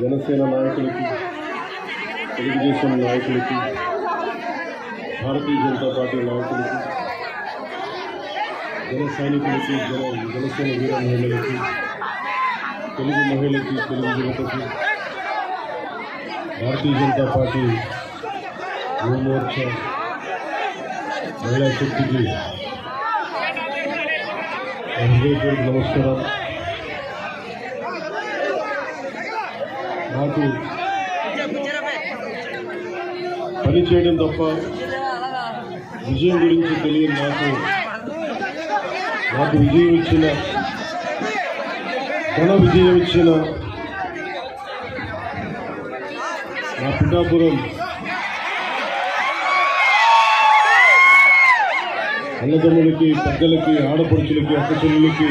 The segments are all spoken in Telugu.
జనసేన నాయకులకి తెలుగుదేశం నాయకులకి భారతీయ జనతా పార్టీ నాయకులకి జన సైనికులకి జన జనసేన వీర మహిళలకి తెలుగు మహిళలకి తెలుగు యువతకి భారతీయ జనతా పార్టీ యువమోర్చా మహిళా శక్తికి నా హృదయపూర్వక నమస్కారం నాకు పని చేయడం తప్ప విజయం గురించి తెలియని నాకు నాకు విజయం ఇచ్చిన ఘన విజయం ఇచ్చిన నా పిఠాపురం అన్నదమ్ములకి పెద్దలకి ఆడపడుచులకి అక్కచెల్లులకి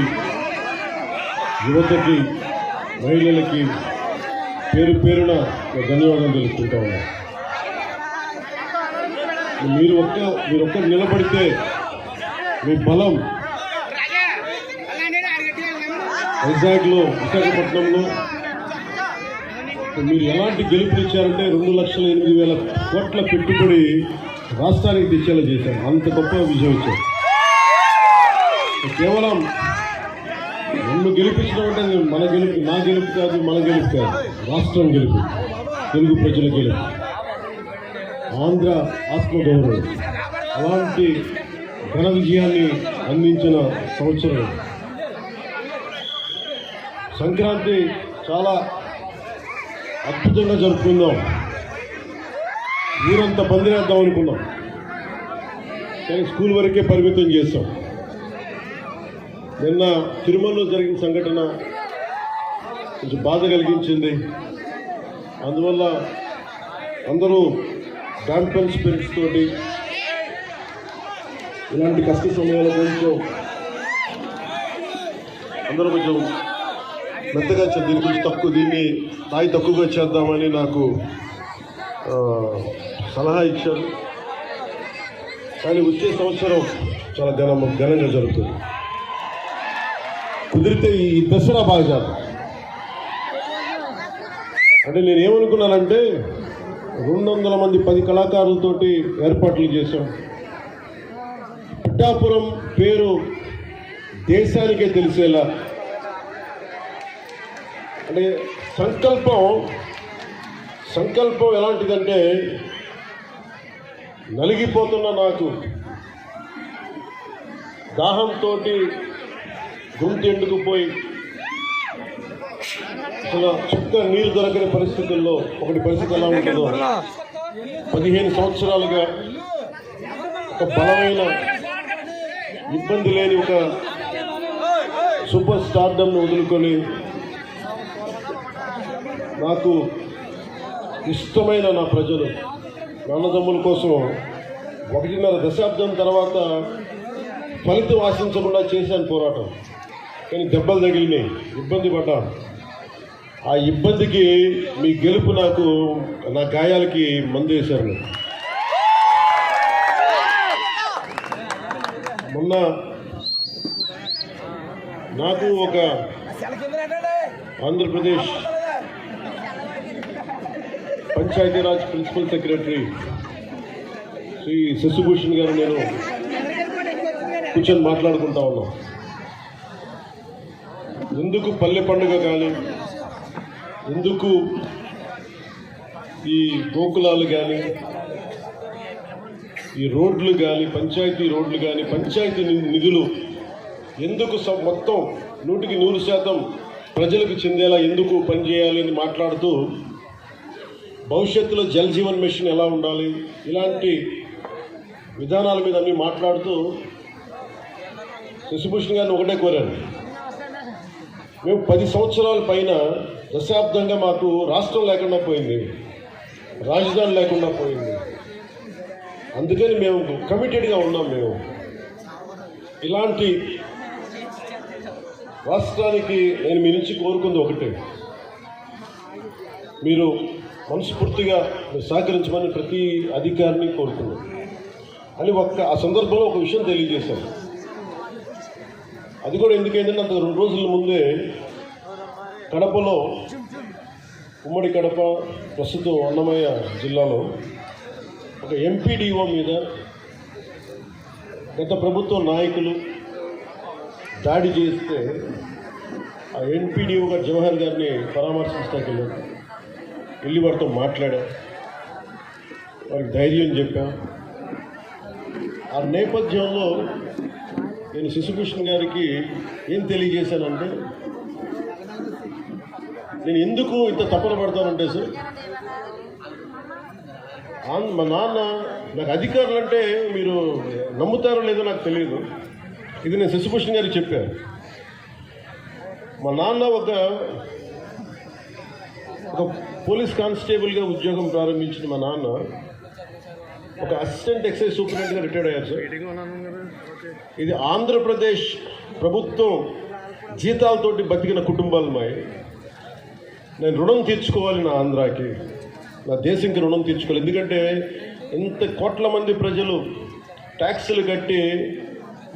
యువతకి మహిళలకి పేరు పేరున ధన్యవాదాలు తెలుపుకుంటా మీరు ఒక్క మీరు ఒక్క నిలబడితే మీ బలం వైజాగ్లో విశాఖపట్నంలో. మీరు ఎలాంటి గెలుపునిచ్చారంటే రెండు లక్షల ఎనిమిది వేల కోట్ల పెట్టుబడి రాష్ట్రానికి తెచ్చేలా చేశారు. అంత గొప్ప విజయం ఇచ్చారు. కేవలం నన్ను గెలిపించడం అంటే మన గెలుపు నా గెలుపు కాదు మన గెలుపు కాదు. రాష్ట్రం గెలుపు తెలుగు ప్రజల గెలుపు. ఆంధ్ర ఆత్మగౌరవం. అలాంటి ఘన విజయాన్ని అందించిన సంవత్సరం. సంక్రాంతి చాలా అద్భుతంగా జరుపుకుందాం. ఊరంతా పందిరేద్దాం అనుకున్నాం. కానీ స్కూల్ వరకే పరిమితం చేస్తాం నిన్న తిరుమలలో జరిగిన సంఘటన కొంచెం బాధ కలిగించింది. అందువల్ల అందరూ డాంపల్ స్పిరిట్స్ తోటి ఇలాంటి కష్ట సమయాల కొంచెం అందరూ కొంచెం మెత్తగా దీని గురించి తక్కువ దీన్ని స్థాయి తక్కువగా చేద్దామని నాకు సలహా ఇచ్చారు. కానీ వచ్చే సంవత్సరం చాలా ఘన ఘనంగా జరుగుతుంది. కుదిరితే ఈ దసరా బాగా చేద్దాం. అంటే నేను ఏమనుకున్నానంటే రెండు వందల మంది పది కళాకారులతోటి ఏర్పాట్లు చేశాం. పిఠాపురం పేరు దేశానికే తెలిసేలా. అంటే సంకల్పం సంకల్పం ఎలాంటిదంటే నలిగిపోతున్న నాకు దాహంతో గొంతు పోయి అసలు చుక్క నీరు దొరకని పరిస్థితుల్లో ఒకటి పరిస్థితి ఎలా ఉంటుందో పదిహేను సంవత్సరాలుగా ఒక బలమైన ఇబ్బంది లేని ఒక సూపర్ స్టార్డమ్ను వదులుకొని నాకు ఇష్టమైన నా ప్రజలు నాన్నదమ్ముల కోసం ఒకటిన్నర దశాబ్దం తర్వాత ఫలితం ఆశించకుండా చేశాను పోరాటం. కానీ దెబ్బలు తగిలినాయి. ఇబ్బంది పడ్డాను ఆ ఇబ్బందికి మీ గెలుపు నాకు నా గాయాలకి మందు వేశారు మొన్న నాకు ఒక ఆంధ్రప్రదేశ్ పంచాయతీరాజ్ ప్రిన్సిపల్ సెక్రటరీ శ్రీ శశిభూషణ్ గారు నేను కూర్చొని మాట్లాడుకుంటా ఉన్నాం. ఎందుకు పల్లె పండుగ కానీ ఎందుకు ఈ గోకులాలు కానీ ఈ రోడ్లు కానీ పంచాయతీ రోడ్లు కానీ పంచాయతీ నిధులు ఎందుకు మొత్తం నూటికి నూరు శాతం ప్రజలకు చెందేలా ఎందుకు పనిచేయాలి అని మాట్లాడుతూ భవిష్యత్తులో జల్ జీవన్ మిషన్ ఎలా ఉండాలి ఇలాంటి విధానాల మీద అన్ని మాట్లాడుతూ శశిభూషణ్ గారిని ఒకటే కోరాను. మేము పది సంవత్సరాల పైన దశాబ్దంగా మాకు రాష్ట్రం లేకుండా పోయింది. రాజధాని లేకుండా పోయింది. అందుకని మేము కమిటెడ్గా ఉన్నాం మేము. ఇలాంటి రాష్ట్రానికి నేను మీ నుంచి కోరుకుంది ఒకటే. మీరు మనస్ఫూర్తిగా సహకరించమని ప్రతి అధికారిని కోరుకున్నాను అని ఒక్క ఆ సందర్భంలో ఒక విషయం తెలియజేశాను. అది కూడా ఎందుకైందంటే అంత రెండు రోజుల ముందే కడపలో ఉమ్మడి కడప ప్రస్తుతం అన్నమయ్య జిల్లాలో ఒక ఎంపీడీఓ మీద గత ప్రభుత్వ నాయకులు దాడి చేస్తే ఆ ఎంపీడీఓ గారు జవహర్ గారిని పరామర్శించడానికి వెళ్ళాను వెళ్ళి వారితో మాట్లాడా. వారికి ధైర్యం చెప్పా. ఆ నేపథ్యంలో నేను శిశుకృష్ణ గారికి ఏం తెలియజేశానంటే నేను ఎందుకు ఇంత తపన పడతానంటే సార్ ఆన్- మా నాన్న నాకు అధికారులు అంటే మీరు నమ్ముతారో లేదో నాకు తెలియదు. ఇది నేను శశిభూషణ్ గారికి చెప్పాను మా నాన్న ఒక ఒక పోలీస్ కానిస్టేబుల్గా ఉద్యోగం ప్రారంభించిన మా నాన్న. ఒక అసిస్టెంట్ ఎక్సైజ్ సూపరింటెండెంట్గా రిటైర్డ్ అయ్యారు సార్ ఇది ఆంధ్రప్రదేశ్ ప్రభుత్వం జీతాలతోటి బతికిన కుటుంబాలు మాయి నేను రుణం తీర్చుకోవాలి నా ఆంధ్రాకి. నా దేశంకి రుణం తీర్చుకోవాలి. ఎందుకంటే ఇంత కోట్ల మంది ప్రజలు ట్యాక్సులు కట్టి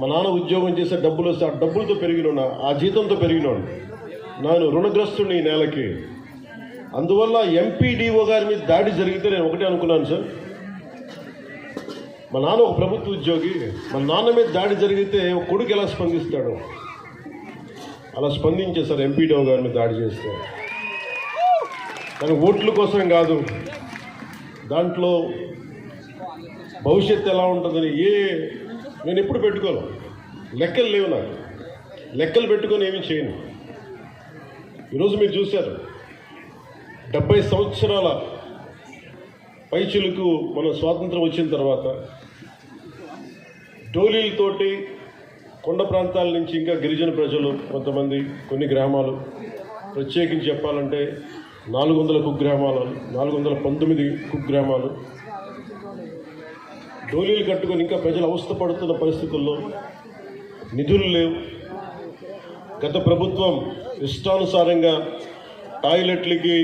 మా నాన్న ఉద్యోగం చేసే డబ్బులు వస్తే ఆ డబ్బులతో పెరిగిన ఆ జీతంతో పెరిగినాడు నేను రుణగ్రస్తుని ఈ నెలకి. అందువల్ల ఎంపీడీఓ గారి మీద దాడి జరిగితే నేను ఒకటే అనుకున్నాను సార్ మా నాన్న ఒక ప్రభుత్వ ఉద్యోగి. మా నాన్న మీద దాడి జరిగితే ఒక కొడుకు ఎలా స్పందిస్తాడు? అలా స్పందించే సార్ ఎంపీడీఓ గారి మీద దాడి చేస్తే. కానీ ఓట్ల కోసం కాదు దాంట్లో భవిష్యత్తు ఎలా ఉంటుందని ఏ నేను ఎప్పుడు పెట్టుకోను. లెక్కలు లేవు నాకు. లెక్కలు పెట్టుకొని ఏమీ చేయను. ఈరోజు మీరు చూశారు డెబ్బై సంవత్సరాల పైచులకు మన స్వాతంత్రం వచ్చిన తర్వాత డోలీలతోటి కొండ ప్రాంతాల నుంచి ఇంకా గిరిజన ప్రజలు కొంతమంది కొన్ని గ్రామాలు. ప్రత్యేకించి చెప్పాలంటే నాలుగు వందల కుగ్రామాలు నాలుగు వందల పంతొమ్మిది కుగ్రామాలు. డోలీలు కట్టుకొని ఇంకా ప్రజలు అవస్థపడుతున్న పరిస్థితుల్లో నిధులు లేవు. గత ప్రభుత్వం ఇష్టానుసారంగా టాయిలెట్లకి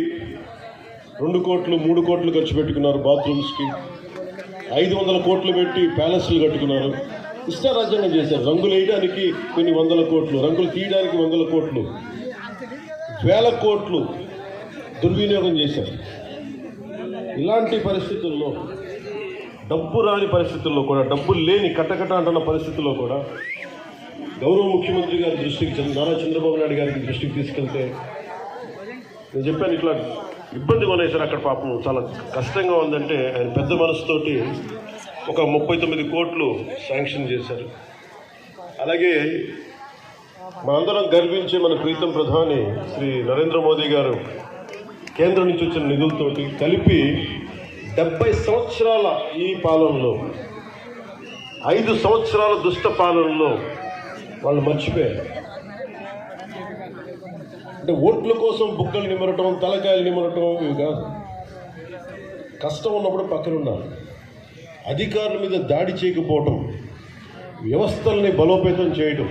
రెండు కోట్లు మూడు కోట్లు ఖర్చు పెట్టుకున్నారు బాత్రూమ్స్కి ఐదు వందల కోట్లు పెట్టి ప్యాలెస్లు కట్టుకున్నారు. ఇష్టారాజ్యంగా చేశారు. రంగులు వేయడానికి కొన్ని వందల కోట్లు రంగులు తీయడానికి వందల కోట్లు. వేల కోట్లు దుర్వినియోగం చేశారు. ఇలాంటి పరిస్థితుల్లో డబ్బు రాని పరిస్థితుల్లో కూడా డబ్బులు లేని కట్టకట అంటున్న పరిస్థితుల్లో కూడా గౌరవ ముఖ్యమంత్రి గారి దృష్టికి నారా చంద్రబాబు నాయుడు గారికి దృష్టికి తీసుకెళ్తే నేను చెప్పాను ఇట్లా ఇబ్బంది ఉన్నాయి అక్కడ పాపం. చాలా కష్టంగా ఉందంటే ఆయన పెద్ద మనసుతోటి ఒక ముప్పై తొమ్మిది కోట్లు శాంక్షన్ చేశారు. అలాగే మనందరం గర్వించే మన ప్రీతం ప్రధాని శ్రీ నరేంద్ర మోదీ గారు కేంద్రం నుంచి వచ్చిన నిధులతోటి కలిపి డెబ్బై సంవత్సరాల ఈ పాలనలో ఐదు సంవత్సరాల దుష్ట పాలనలో వాళ్ళు మర్చిపోయారు. అంటే ఓట్ల కోసం బుక్కలు నిమరటం తలకాయలు నిమరటం ఇవి కాదు. కష్టం ఉన్నప్పుడు పక్కన ఉండాలి. అధికారుల మీద దాడి చేయకపోవటం వ్యవస్థల్ని బలోపేతం చేయటం